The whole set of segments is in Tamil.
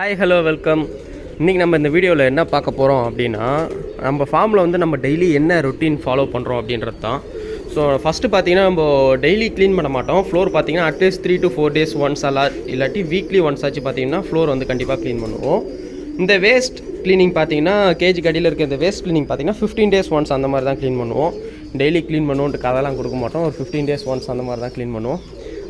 ஹாய் ஹலோ வெல்கம் இன்றைக்கி நம்ம இந்த வீடியோவில் என்ன பார்க்க போகிறோம் அப்படின்னா நம்ம ஃபார்மில் வந்து நம்ம டெய்லி என்ன ரொட்டீன் ஃபாலோ பண்ணுறோம் அப்படின்றது தான். ஸோ ஃபஸ்ட்டு பார்த்தீங்கன்னா நம்ம டெய்லி க்ளீன் பண்ண மாட்டோம். ஃப்ளோர் பார்த்தீங்கன்னா at least three to four days once அல்லா இல்லாட்டி வீக்லி ஒன்ஸ் ஆச்சு பார்த்தீங்கன்னா ஃப்ளோர் வந்து கண்டிப்பாக க்ளீன் பண்ணுவோம். இந்த வேஸ்ட் க்ளீனிங் பார்த்தீங்கன்னா கேஜி கடியில் இருக்க இந்த வேஸ்ட் க்ளீனிங் பார்த்தீங்கன்னா ஃபிஃப்டீன் டேஸ் ஒன்ஸ் அந்த மாதிரி தான் க்ளீன் பண்ணுவோம். டெய்லி க்ளீன் பண்ணுவோன்ட்டு கதெல்லாம் கொடுக்க மாட்டோம். ஒரு ஃபிஃப்டீன் டேஸ் ஒன்ஸ் அந்த மாதிரி தான் க்ளீன் பண்ணுவோம்.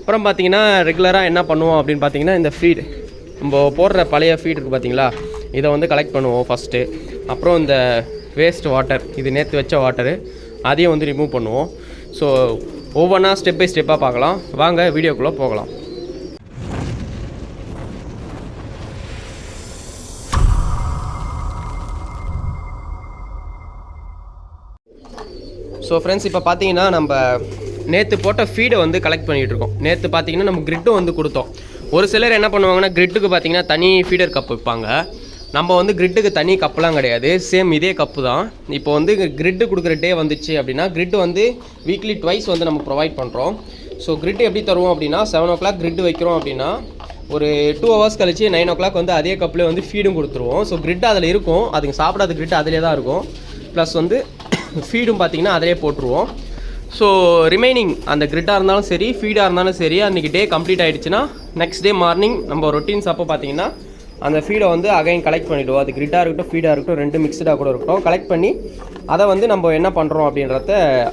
அப்புறம் பார்த்தீங்கன்னா ரெகுலராக என்ன பண்ணுவோம் அப்படின்னு பார்த்தீங்கன்னா இந்த ஃபீட் நம்ம போடுற பழைய ஃபீட் இருக்குது பார்த்தீங்களா இதை வந்து கலெக்ட் பண்ணுவோம் ஃபஸ்ட்டு அப்புறம் இந்த வேஸ்ட் வாட்டர் இது நேற்று வச்ச வாட்டரு அதையும் வந்து ரிமூவ் பண்ணுவோம். ஸோ ஒவ்வொன்றா ஸ்டெப் பை ஸ்டெப்பாக பார்க்கலாம். வாங்க வீடியோக்குள்ளே போகலாம். ஸோ ஃப்ரெண்ட்ஸ் இப்போ பார்த்தீங்கன்னா நம்ம நேற்று போட்ட ஃபீடை வந்து கலெக்ட் பண்ணிகிட்டு இருக்கோம். நேற்று பார்த்தீங்கன்னா நம்ம கிரிட்டும் வந்து கொடுத்தோம். ஒரு சிலர் என்ன பண்ணுவாங்கன்னா கிரிட்டுக்கு பார்த்தீங்கன்னா தனி ஃபீடர் கப் வைப்பாங்க. நம்ம வந்து கிரிட்டுக்கு தனி கப்புலாம் கிடையாது. சேம் இதே கப்பு தான். இப்போ வந்து கிரிட்டு கொடுக்குற டே வந்துச்சு அப்படின்னா கிரிட்டு வந்து வீக்லி ட்வைஸ் வந்து நம்ம ப்ரொவைட் பண்ணுறோம் ஸோ கிரிட்டு எப்படி தருவோம் அப்படின்னா செவன் ஓ கிளாக் கிரிட்டு வைக்கிறோம் அப்படின்னா ஒரு டூ ஹவர்ஸ் கழிச்சு நைன் ஓ கிளாக் வந்து அதே கப்பில் வந்து ஃபீடும் கொடுத்துருவோம். ஸோ கிரிட் அதில் இருக்கும். அதுங்க சாப்பிடாத கிரிட் அதிலே தான் இருக்கும். ப்ளஸ் வந்து ஃபீடும் பார்த்தீங்கன்னா அதிலே போட்டுருவோம். ஸோ ரிமைனிங் அந்த கிரிட்டாக இருந்தாலும் சரி ஃபீடாக இருந்தாலும் சரி அன்றைக்கி டே கம்ப்ளீட் ஆகிடுச்சுன்னா நெக்ஸ்ட் டே மார்னிங் நம்ம ரொட்டீன்ஸ் அப்போ பார்த்தீங்கன்னா அந்த ஃபீடை வந்து அகைன் கலெக்ட் பண்ணிவிடுவோம் அது கிரிட்டாக இருக்கட்டும் ஃபீடாக இருக்கட்டும் ரெண்டு மிக்சடாக கூட இருக்கட்டும் கலெக்ட் பண்ணி அதை வந்து நம்ம என்ன பண்ணுறோம் அப்படின்றத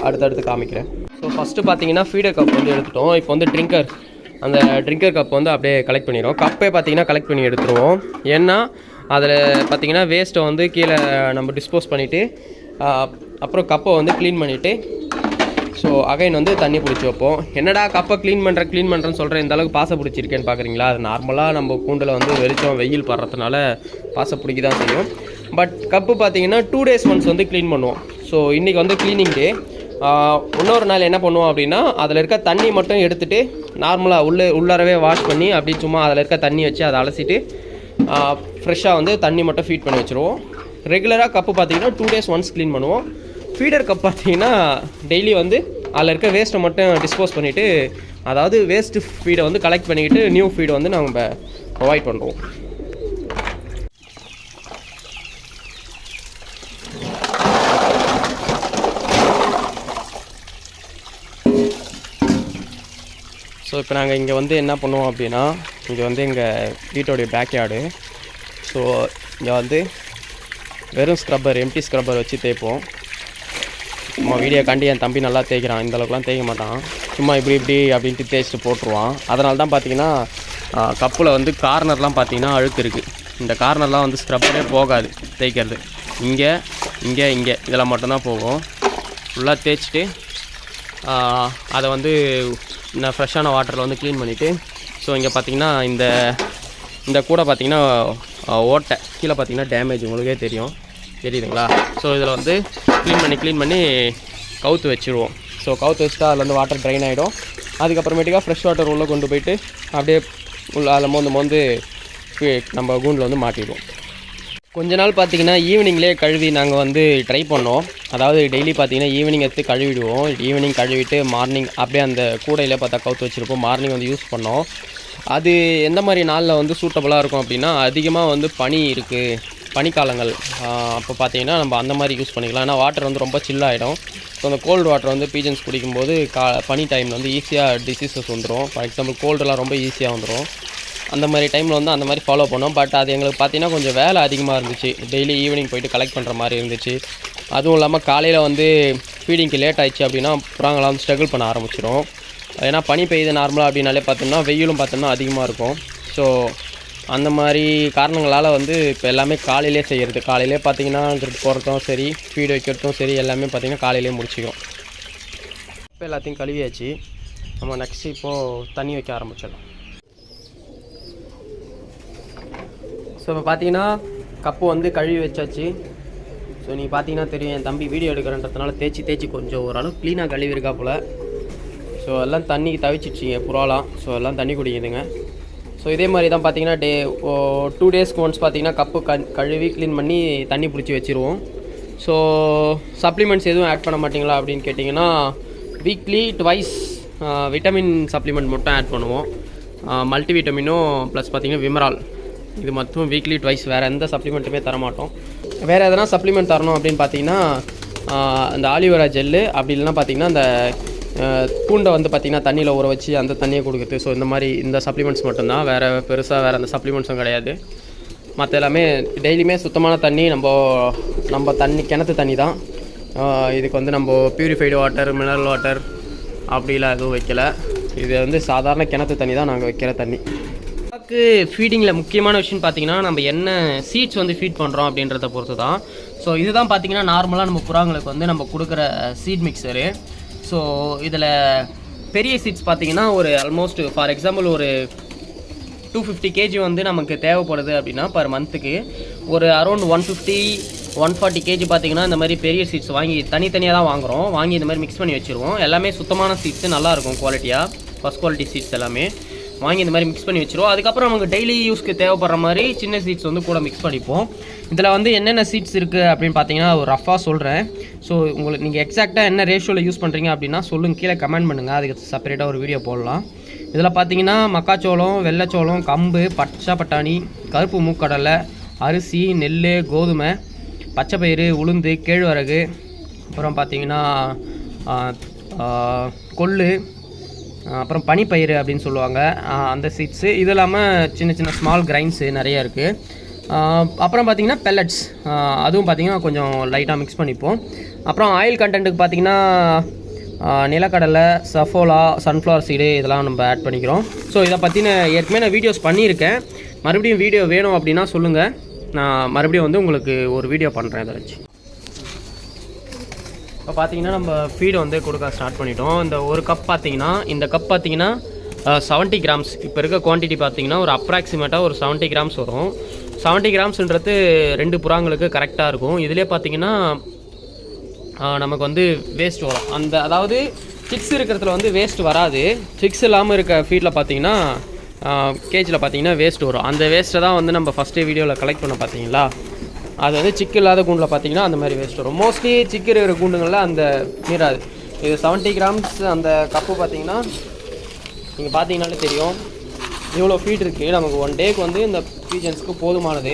அடுத்தடுத்து காமிக்கிறேன். ஸோ ஃபஸ்ட்டு பார்த்தீங்கன்னா ஃபீடர் கப் வந்து எடுத்துட்டோம். இப்போ வந்து ட்ரிங்கர் அந்த ட்ரிங்கர் கப் வந்து அப்படியே கலெக்ட் பண்ணிடுவோம் கப்பே பார்த்தீங்கன்னா கலெக்ட் பண்ணி எடுத்துருவோம். ஏன்னா அதில் பார்த்தீங்கன்னா வேஸ்ட்டை வந்து கீழே நம்ம டிஸ்போஸ் பண்ணிவிட்டு அப்புறம் கப்பை வந்து க்ளீன் பண்ணிவிட்டு ஸோ அகைன் வந்து தண்ணி பிடிச்சி வைப்போம். என்னடா கப்பை க்ளீன் பண்ணுற க்ளீன் பண்ணுறேன்னு சொல்கிறேன் இந்த அளவுக்கு பாசை பிடிச்சிருக்கேன்னு பார்க்குறீங்களா அது நார்மலாக நம்ம கூண்டில் வந்து வெளிச்சம் வெயில் படுறதுனால பாசை பிடிக்க தான் செய்யும். பட் கப்பு பார்த்தீங்கன்னா டூ டேஸ் ஒன்ஸ் வந்து க்ளீன் பண்ணுவோம். ஸோ இன்றைக்கி வந்து க்ளீனிங் டே இன்னொரு நாள் என்ன பண்ணுவோம் அப்படின்னா அதில் இருக்க தண்ணி மட்டும் எடுத்துகிட்டு நார்மலாக உள்ளே உள்ளாரவே வாஷ் பண்ணி அப்படி சும்மா அதில் இருக்க தண்ணி வச்சு அதை அலசிட்டு ஃப்ரெஷ்ஷாக வந்து தண்ணி மட்டும் ஃபீட் பண்ணி வச்சுருவோம். ரெகுலராக கப்பு பார்த்தீங்கன்னா டூ டேஸ் ஒன்ஸ் க்ளீன் பண்ணுவோம். ஃபீடர் கப் பார்த்தீங்கன்னா டெய்லி வந்து அதில் இருக்க வேஸ்ட்டை மட்டும் டிஸ்போஸ் பண்ணிவிட்டு அதாவது வேஸ்ட்டு ஃபீடை வந்து கலெக்ட் பண்ணிக்கிட்டு நியூ ஃபீடை வந்து நம்ம ப்ரொவைட் பண்ணுறோம் ஸோ இப்போ நாங்கள் இங்கே வந்து என்ன பண்ணுவோம் அப்படின்னா இங்கே வந்து எங்கள் வீட்டோடைய பேக்யார்டு ஸோ இங்கே வந்து வெறும் ஸ்க்ரப்பர் எம்டி ஸ்க்ரப்பர் வச்சு தேய்ப்போம். சும்மா வீடியோ காண்டி என் தம்பி நல்லா தேய்க்கிறான். இந்தளவுக்குலாம் தேய்க்க மாட்டான். சும்மா இப்படி இப்படி அப்படின்ட்டு தேய்ச்சிட்டு போட்டுருவான். அதனால தான் பார்த்தீங்கன்னா கப்பில் வந்து கார்னர்லாம் பார்த்தீங்கன்னா அழுக்கு இருக்குது இந்த கார்னர்லாம் வந்து ஸ்க்ரப்பரே போகாது தேய்க்கிறது. இங்கே இங்கே இங்கே. இதெல்லாம் மட்டும்தான் போகும். ஃபுல்லாக தேய்ச்சிட்டு அதை வந்து நான் ஃப்ரெஷ்ஷான வாட்டரில் வந்து க்ளீன் பண்ணிவிட்டு ஸோ இங்கே பார்த்தீங்கன்னா இந்த இந்த கூடை பார்த்தீங்கன்னா ஓட்டை. கீழே பார்த்தீங்கன்னா டேமேஜ் உங்களுக்கே தெரியும். தெரியுதுங்களா? ஸோ இதில் வந்து க்ளீன் பண்ணி க்ளீன் பண்ணி கவுத்து வச்சுருவோம். ஸோ கவுத்து வச்சுட்டா அதில் வந்து வாட்டர் ட்ரைன் ஆகிடும் அதுக்கப்புறமேட்டுக்கா ஃப்ரெஷ் வாட்டர் உள்ளே கொண்டு போயிட்டு அப்படியே உள்ள அதில் மோந்து மோந்து நம்ம கூண்டில் வந்து மாட்டிடுவோம். கொஞ்ச நாள் பார்த்தீங்கன்னா ஈவினிங்லேயே கழுவி நாங்கள் வந்து ட்ரை பண்ணோம். அதாவது டெய்லி பார்த்தீங்கன்னா ஈவினிங் எடுத்து கழுவிடுவோம். ஈவினிங் கழுவிட்டு மார்னிங் அப்படியே அந்த கூடையில் பார்த்தா கவுத்து வச்சுருப்போம். மார்னிங் வந்து யூஸ் பண்ணோம். அது எந்த மாதிரி நாளில் வந்து சூட்டபுளாக இருக்கும் அப்படின்னா அதிகமாக வந்து பனி இருக்குது பனிக்காலங்கள் அப்போ பார்த்தீங்கன்னா நம்ம அந்த மாதிரி யூஸ் பண்ணிக்கலாம். ஏன்னா வாட்டர் வந்து ரொம்ப சில்லாகிடும் ஸோ அந்த கோல்டு வாட்டர் வந்து பீஜன்ஸ் குடிக்கும்போது கா பனி டைமில் வந்து ஈஸியாக டிசீசஸ் வந்துடும் ஃபார் எக்ஸாம்பிள் கோல்டுலாம் ரொம்ப ஈஸியாக வந்துடும் அந்த மாதிரி டைமில் வந்து அந்த மாதிரி ஃபாலோ பண்ணோம். பட் அது எங்களுக்கு பார்த்தீங்கன்னா கொஞ்சம் வேலை அதிகமாக இருந்துச்சு. டெய்லி ஈவினிங் போயிட்டு கலெக்ட் பண்ணுற மாதிரி இருந்துச்சு. அதுவும் இல்லாமல் காலையில் வந்து ஃபீடிங்க்கு லேட் ஆயிடுச்சு அப்படின்னா புறாங்களாம் வந்து ஸ்ட்ரகிள் பண்ண ஆரம்பிச்சிடும் ஏன்னா பனி பெய்யுது நார்மலாக அப்படின்னாலே பார்த்தோம்னா வெயிலும் பார்த்தோம்னா அதிகமாக இருக்கும். ஸோ அந்த மாதிரி காரணங்களால் வந்து இப்போ எல்லாமே காலையிலே செய்கிறது காலையிலே பார்த்தீங்கன்னா திருட்டு போகிறதும் சரி ஸ்பீடு வைக்கிறதும் சரி எல்லாமே பார்த்தீங்கன்னா காலையிலே முடிச்சிக்கிறோம் இப்போ எல்லாத்தையும் கழுவியாச்சு. நம்ம நெக்ஸ்ட் இப்போது தண்ணி வைக்க ஆரம்பிச்சிடலாம். ஸோ இப்போ பார்த்தீங்கன்னா கப்பு வந்து கழுவி வச்சாச்சு. ஸோ நீங்கள் பார்த்தீங்கன்னா தெரியும் என் தம்பி வீடியோ எடுக்கிறன்றதுனால தேய்ச்சி தேய்ச்சி கொஞ்சம் ஓரளவு க்ளீனாக கழுவி இருக்கா போல். ஸோ எல்லாம் தண்ணி தவிச்சிச்சிங்க புறாலாம். ஸோ எல்லாம் தண்ணி குடிக்குதுங்க. ஸோ இதே மாதிரி தான் பார்த்தீங்கன்னா டே டூ டேஸ்க்கு ஒன்ஸ் பார்த்தீங்கன்னா கப்பு க கழுவி க்ளீன் பண்ணி தண்ணி பிடிச்சி வச்சுருவோம். ஸோ சப்ளிமெண்ட்ஸ் எதுவும் ஆட் பண்ண மாட்டிங்களா அப்படின்னு கேட்டிங்கன்னா வீக்லி ட்வைஸ் விட்டமின் சப்ளிமெண்ட் மட்டும் ஆட் பண்ணுவோம். மல்டி விட்டமினும் ப்ளஸ் பார்த்தீங்கன்னா விமரால். இது மட்டும் வீக்லி ட்வைஸ் வேறு எந்த சப்ளிமெண்ட்டுமே தர மாட்டோம். வேறு எதனா சப்ளிமெண்ட் தரணும் அப்படின்னு பார்த்தீங்கன்னா அந்த ஆலிவரா ஜெல்லு அப்படி இல்லைன்னா பார்த்தீங்கன்னா அந்த பூண்டை வந்து பார்த்திங்கன்னா தண்ணியில் ஊற வச்சு அந்த தண்ணியை கொடுக்குறது ஸோ இந்த மாதிரி இந்த சப்ளிமெண்ட்ஸ் மட்டும்தான். வேறு பெருசாக வேறு அந்த சப்ளிமெண்ட்ஸும் கிடையாது. மற்ற எல்லாமே டெய்லியுமே சுத்தமான தண்ணி நம்ம நம்ம தண்ணி கிணத்து தண்ணி தான். இதுக்கு வந்து நம்ம ப்யூரிஃபைடு வாட்டர் மினரல் வாட்டர் அப்படிலாம் எதுவும் வைக்கலை. இது வந்து சாதாரண கிணத்து தண்ணி தான் நாங்கள் வைக்கிற தண்ணி. புறாக்கு ஃபீடிங்கில் முக்கியமான விஷயம்னு பார்த்தீங்கன்னா நம்ம என்ன சீட்ஸ் வந்து ஃபீட் பண்ணுறோம் அப்படின்றத பொறுத்து தான் ஸோ இதுதான் பார்த்தீங்கன்னா நார்மலாக நம்ம புறாங்களுக்கு வந்து நம்ம கொடுக்குற சீட் மிக்சரு ஸோ இதில் பெரிய சீட்ஸ் பார்த்தீங்கன்னா ஒரு ஆல்மோஸ்ட் ஃபார் எக்ஸாம்பிள் ஒரு டூ ஃபிஃப்டி கேஜி வந்து நமக்கு தேவைப்படுது அப்படின்னா பர் மந்த்துக்கு ஒரு around one fifty one forty KG பார்த்தீங்கன்னா இந்த மாதிரி பெரிய சீட்ஸ் வாங்கி தனித்தனியாக தான் வாங்குறோம். வாங்கி இந்த மாதிரி மிக்ஸ் பண்ணி வச்சுருவோம். எல்லாமே சுத்தமான சீட்ஸு நல்லாயிருக்கும் குவாலிட்டியாக ஃபஸ்ட் குவாலிட்டி சீட்ஸ் எல்லாமே. வாங்கி இந்த மாதிரி மிக்ஸ் பண்ணி வச்சுருவோம். அதுக்கப்புறம் நமக்கு டெய்லி யூஸ்க்கு தேவைப்படுற மாதிரி சின்ன சீட்ஸ் வந்து கூட மிக்ஸ் பண்ணிப்போம். இதில் வந்து என்னென்ன சீட்ஸ் இருக்குது அப்படின்னு பார்த்தீங்கன்னா ஒரு ரஃபாக சொல்கிறேன் ஸோ உங்களுக்கு நீங்கள் எக்ஸாக்டாக என்ன ரேஷியோவில் யூஸ் பண்ணுறீங்க அப்படின்னா சொல்லுங்க கீழே கமெண்ட் பண்ணுங்கள் அதுக்கு செப்பரேட்டாக ஒரு வீடியோ போடலாம். இதில் பார்த்தீங்கன்னா மக்காச்சோளம் வெள்ளைச்சோளம் கம்பு பச்சை பட்டாணி கருப்பு மூக்கடலை அரிசி நெல் கோதுமை பச்சைப்பயிறு உளுந்து கேழ்வரகு அப்புறம் பார்த்தீங்கன்னா கொள்ளு அப்புறம் பனிப்பயிறு அப்படின்னு சொல்லுவாங்க. அந்த சீட்ஸு இது இல்லாமல் சின்ன சின்ன ஸ்மால் கிரைன்ஸு நிறைய இருக்குது அப்புறம் பார்த்தீங்கன்னா பெல்லட்ஸ் அதுவும் பார்த்தீங்கன்னா கொஞ்சம் லைட்டாக மிக்ஸ் பண்ணிப்போம். அப்புறம் ஆயில் கண்டென்ட்டுக்கு பார்த்தீங்கன்னா நிலக்கடலை சஃபோலா சன்ஃப்ளவர் சீடு இதெல்லாம் நம்ம ஆட் பண்ணிக்கிறோம். ஸோ இதை பற்றின ஏற்கனவே நான் வீடியோஸ் பண்ணியிருக்கேன். மறுபடியும் வீடியோ வேணும் அப்படின்னா சொல்லுங்கள் நான் மறுபடியும் வந்து உங்களுக்கு ஒரு வீடியோ பண்ணுறேன் இதை வச்சு. இப்போ பார்த்தீங்கன்னா நம்ம ஃபீடு வந்து கொடுக்க ஸ்டார்ட் பண்ணிட்டோம். இந்த ஒரு கப் பார்த்தீங்கன்னா இந்த கப் பார்த்தீங்கன்னா செவன்ட்டி கிராம்ஸ் இப்போ இருக்க குவான்டிட்டி பார்த்தீங்கன்னா ஒரு அப்ராக்சிமேட்டாக ஒரு செவன்ட்டி கிராம்ஸ் வரும். செவன்ட்டி கிராம்ஸ்ன்றது ரெண்டு புறாங்களுக்கு கரெக்டாக இருக்கும். இதிலே பார்த்தீங்கன்னா நமக்கு வந்து வேஸ்ட் வரும். அந்த அதாவது சிக்ஸ் இருக்கிறதுல வந்து வேஸ்ட் வராது. சிக்ஸ் இல்லாமல் இருக்க ஃபீல்டில் பார்த்தீங்கன்னா கேஜில் பார்த்தீங்கன்னா வேஸ்ட் வரும். அந்த வேஸ்ட்டை தான் வந்து நம்ம ஃபஸ்ட்டே வீடியோவில் கலெக்ட் பண்ண பார்த்தீங்களா? அது வந்து சிக்கு இல்லாத கூண்டில் பார்த்தீங்கன்னா அந்த மாதிரி வேஸ்ட் வரும். மோஸ்ட்லி சிக்கு இருக்கிற கூண்டுங்களில் அந்த மீறாது இது செவன்ட்டி கிராம்ஸ் அந்த கப்பு பார்த்தீங்கன்னா நீங்கள் பார்த்தீங்கனாலே தெரியும். இவ்வளோ ஃபீட் இருக்குது நமக்கு ஒன் டேக்கு வந்து இந்த பீஜன்ஸ்க்கு போதுமானது.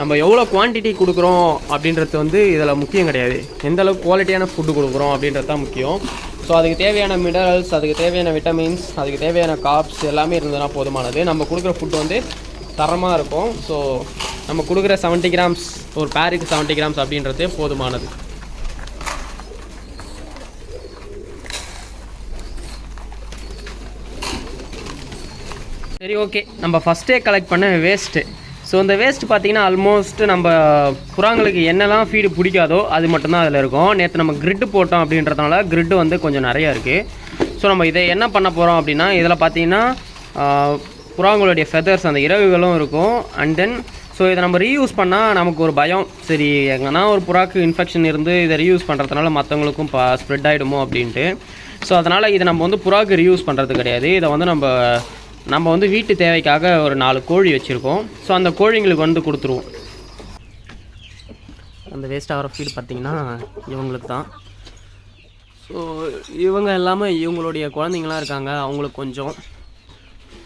நம்ம எவ்வளோ குவான்டிட்டி கொடுக்குறோம் அப்படின்றது வந்து இதில் முக்கியம் கிடையாது. எந்த அளவுக்கு குவாலிட்டியான ஃபுட்டு கொடுக்குறோம் அப்படின்றது தான் முக்கியம். ஸோ அதுக்கு தேவையான மினரல்ஸ் அதுக்கு தேவையான விட்டமின்ஸ் அதுக்கு தேவையான காப்ஸ் எல்லாமே இருந்ததுன்னா போதுமானது. நம்ம கொடுக்குற ஃபுட் வந்து தரமாக இருக்கும். ஸோ நம்ம கொடுக்குற செவன்ட்டி கிராம்ஸ் ஒரு பேருக்கு செவன்ட்டி கிராம்ஸ் அப்படின்றதே போதுமானது. சரி ஓகே நம்ம ஃபஸ்ட்டே கலெக்ட் பண்ண வேஸ்ட்டு ஸோ இந்த வேஸ்ட் பார்த்தீங்கன்னா ஆல்மோஸ்ட் நம்ம புறாங்களுக்கு என்னெல்லாம் ஃபீடு பிடிக்காதோ அது மட்டும்தான் அதில் இருக்கும். நேற்று நம்ம கிரிட்டு போட்டோம் அப்படின்றதுனால கிரிட்டு வந்து கொஞ்சம் நிறையா இருக்குது ஸோ நம்ம இதை என்ன பண்ண போகிறோம் அப்படின்னா இதில் பார்த்தீங்கன்னா புறாங்களுடைய ஃபெதர்ஸ் அந்த இறகுகளும் இருக்கும். அண்ட் தென் ஸோ இதை நம்ம ரீயூஸ் பண்ணால் நமக்கு ஒரு பயம். சரி எங்கன்னா ஒரு புறாக்கு இன்ஃபெக்ஷன் இருந்து இதை ரீயூஸ் பண்ணுறதுனால மற்றவங்களுக்கும் பா ஸ்ப்ரெட் ஆகிடுமோ அப்படின்ட்டு. ஸோ அதனால் இதை நம்ம வந்து புறாக்கு ரீயூஸ் பண்ணுறது கிடையாது. இதை வந்து நம்ம நம்ம வந்து வீட்டு தேவைக்காக ஒரு நாலு கோழி வச்சுருக்கோம். ஸோ அந்த கோழிங்களுக்கு வந்து கொடுத்துருவோம். அந்த வேஸ்ட் ஆகிற ஃபீடு பார்த்திங்கன்னா இவங்களுக்கு தான். ஸோ இவங்க இல்லாமல் இவங்களுடைய குழந்தைங்களாம் இருக்காங்க. அவங்களுக்கு கொஞ்சம்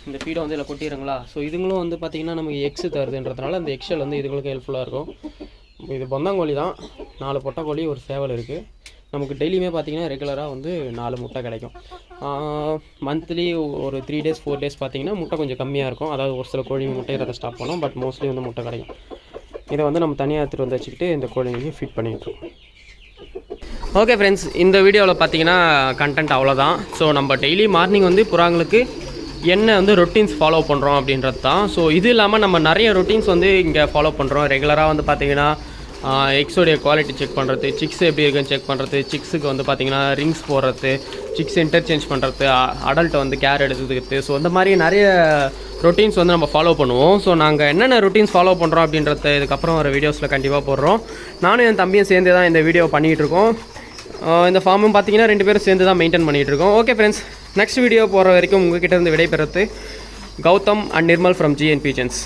இந்த ஃபீடை வந்து இதில் கொட்டிடுங்களா ஸோ இதுங்களும் வந்து பார்த்திங்கன்னா நமக்கு எக்ஸு தருதுன்றதுனால அந்த எக்ஸல் வந்து இதுங்களுக்கு ஹெல்ப்ஃபுல்லாக இருக்கும். இது பொந்தாங்கோழி தான். நாலு பொட்டைக்கோழி ஒரு சேவல் இருக்குது நமக்கு டெய்லியுமே பார்த்தீங்கன்னா ரெகுலராக வந்து நாலு முட்டை கிடைக்கும். மந்த்லி ஒரு த்ரீ டேஸ் ஃபோர் டேஸ் பார்த்திங்கன்னா முட்டை கொஞ்சம் கம்மியாக இருக்கும். அதாவது ஒரு சில கோழி முட்டையிறத ஸ்டாப் பண்ணோம் பட் மோஸ்ட்லி வந்து முட்டை கிடைக்கும். இதை வந்து நம்ம தனியாக எடுத்துகிட்டு வந்து வச்சுக்கிட்டு இந்த கோழிங்களையும் ஃபிட் பண்ணிட்டுருக்கோம் ஓகே ஃப்ரெண்ட்ஸ் இந்த வீடியோவில் பார்த்தீங்கன்னா கண்டென்ட் அவ்வளோதான் ஸோ நம்ம டெய்லி மார்னிங் வந்து புறாங்களுக்கு என்ன வந்து ரொட்டீன்ஸ் ஃபாலோ பண்ணுறோம் அப்படின்றது தான். ஸோ இது இல்லாமல் நம்ம நிறைய ரொட்டீன்ஸ் வந்து இங்கே ஃபாலோ பண்ணுறோம் ரெகுலராக வந்து பார்த்தீங்கன்னா எக்ஸோடைய குவாலிட்டி செக் பண்ணுறது சிக்ஸ் எப்படி இருக்குன்னு செக் பண்ணுறது சிக்ஸுக்கு வந்து பார்த்தீங்கன்னா ரிங்ஸ் போடுறது சிக்ஸ் இன்டர்சேஞ்ச் பண்ணுறது அடல்ட்டை வந்து கேர் எடுத்துக்கிறது. ஸோ இந்த மாதிரி நிறைய ரொட்டீன்ஸ் வந்து நம்ம ஃபாலோ பண்ணுவோம். ஸோ நாங்கள் என்னென்ன ரொட்டீன்ஸ் ஃபாலோ பண்ணுறோம் அப்படின்றத இதுக்கப்புறம் ஒரு வீடியோஸில் கண்டிப்பாக போடுறோம். நானும் என் தம்பியும் சேர்ந்து தான் இந்த வீடியோ பண்ணிகிட்ருக்கோம் இந்த ஃபார்மும் பார்த்தீங்கன்னா ரெண்டு பேரும் சேர்ந்து தான் மெயின்டைன் பண்ணிகிட்டு இருக்கோம். ஓகே ஃப்ரெண்ட்ஸ் நெக்ஸ்ட் வீடியோ போகிற வரைக்கும் உங்ககிட்ட இருந்து விடைபெறது Gautham and Nirmal from GN pigeons